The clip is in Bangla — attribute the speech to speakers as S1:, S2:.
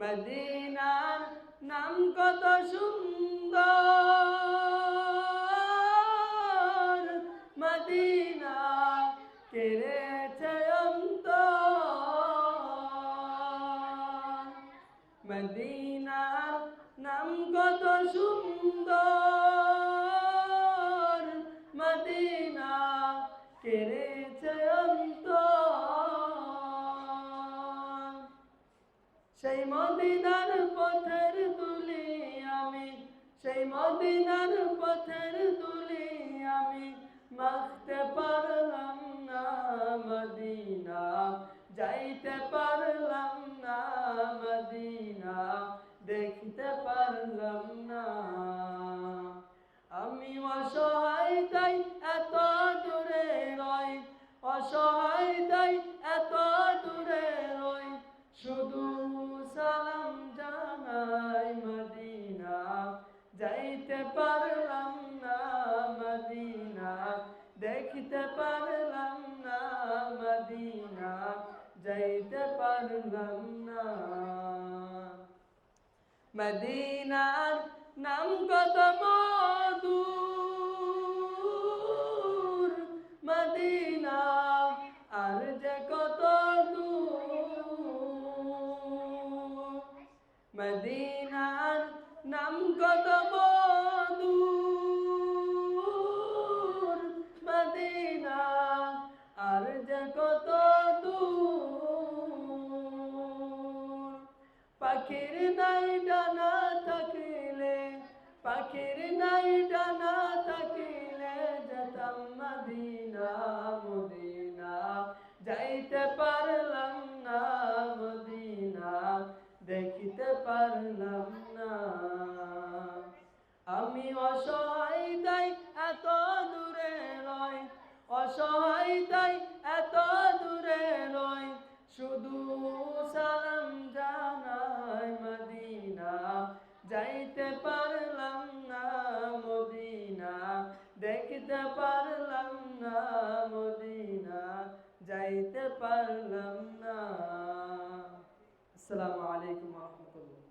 S1: মদিনার নাম কত সুন্দর। মদিনা কেড়ে চয়ন্ত মদিনার নাম কত সেই মদিনার পথের তুলি আমি, সেই মদিনার পথের তুলি আমি মাখতে পারলাম না মদিনা, যাইতে পারলাম না মদিনা। দেখতে পারলাম না মদিনা, যাইতে পারলাম না। মদিনার নাম কত মধুর, মদিনা আর যে কত মদিনার নাম কত মধুর পাখির নাই ডানা থাকিলে, পাখির নাই ডানা থাকিলে যেতাম মদিনা মদিনা। যাইতে পারলাম না মদিনা, দেখিতে পারলাম না। আমি অসহায় তাই এত দূরে রই অসহায় তাই যাইতে পারলাম না মদিনা যাইতে পারলাম না। আসসালামু আলাইকুম রহমতুল্লাহ।